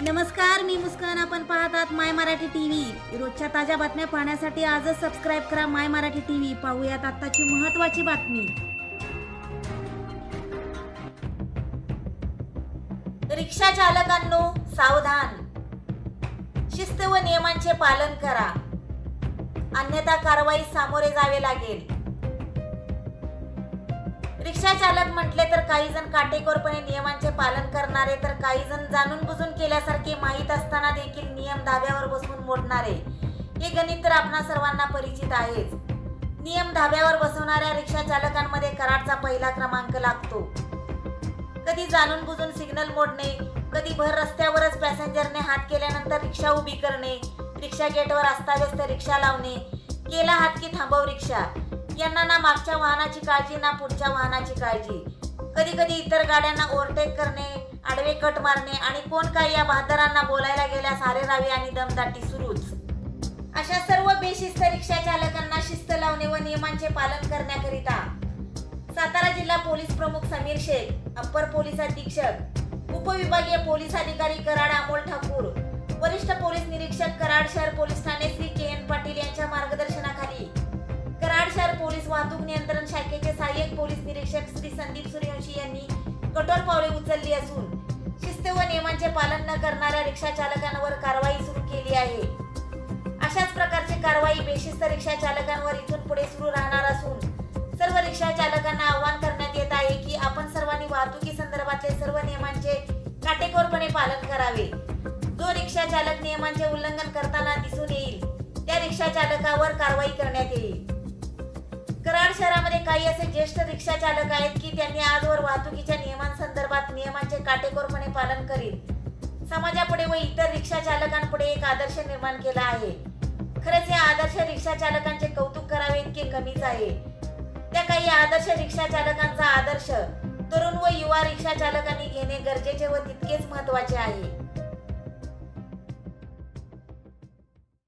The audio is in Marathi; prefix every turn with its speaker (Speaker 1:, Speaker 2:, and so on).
Speaker 1: नमस्कार मी मुस्कान. आपण पाहतात माय मराठी टी व्ही रोजच्या ताज्या बातम्या पाहण्यासाठी आजच सबस्क्राईब करा माय मराठी टी व्ही पाहूयात आत्ताची महत्वाची बातमी. रिक्षा चालकांनो सावधान. शिस्त व नियमांचे पालन करा. अन्यथा कारवाई सामोरे जावे लागेल. रिक्षा चालक म्हटले तर काही जण काटेकोरपणे नियमांचे पालन करणारे तर काही जण जाणून बुजून केल्यासारखे माहीत असताना देखील नियम धाब्यावर बसवून मोडणारे. हे गणित तर आपणा सर्वांना परिचित आहेच. नियम धाब्यावर बसवणाऱ्या रिक्षा चालकांमध्ये कराडचा पहिला क्रमांक लागतो. कधी जाणून बुजून सिग्नल मोडणे कधी भर रस्त्यावरच पॅसेंजरने हात केल्यानंतर रिक्षा उभी करणे रिक्षा गेटवर अस्ताव्यस्त रिक्षा लावणे केला हात की थांबव रिक्षा. यांना ना मागच्या वाहनाची काळजी ना पुढच्या वाहनाची काळजी. कधी कधी इतर गाड्यांना ओव्हरटेक करणे आडवे कट मारणे आणि कोण काय या बहादरांना बोलायला गेल्या सारे रावी आणि दमदाटी सुरूच. अशा सर्व बेशिस्त रिक्षा चालकांना शिस्त लावणे व नियमांचे पालन करण्याकरिता सातारा जिल्हा पोलीस प्रमुख समीर शेख अप्पर पोलीस अधीक्षक उपविभागीय पोलीस अधिकारी कराड अमोल ठाकूर वरिष्ठ पोलीस निरीक्षक कराड शहर पोलीस पोलीस वाहतूक नियंत्रण शाखेचे सहाय्यक पोलीस निरीक्षक श्री संदीप सूर्यवंशी यांनी कठोर पावले उचलली असून शिस्त व नियमांचे पालन न करणाऱ्या रिक्षा चालकांवर कारवाई सुरू केली आहे. अशाच प्रकारची कारवाई बेशिस्त रिक्षा चालकांवर इथून पुढे सुरू राहणार असून सर्व रिक्षा चालकांना आवाहन करण्यात येत आहे की आपण सर्वांनी वाहतुकी संदर्भातले सर्व नियमांचे काटेकोरपणे पालन करावे. जो रिक्षा चालक नियमांचे उल्लंघन करताना दिसून येईल त्या रिक्षा चालकावर कारवाई करण्यात येईल. काही असे ज्येष्ठ रिक्षा चालक आहेत की त्यांनी आजवर वाहतुकीच्या नियमांसंदर्भात नियमांचे काटेकोरपणे पालन करीत समाजापुढे व इतर रिक्षा चालकांपुढे एक आदर्श निर्माण केला आहे. खरंच या आदर्श रिक्षा चालकांचे कौतुक करावे इतके कमीच आहे. त्या काही आदर्श रिक्षा चालकांचा आदर्श तरुण व युवा रिक्षा चालकांनी घेणे गरजेचे व तितकेच महत्त्वाचे आहे.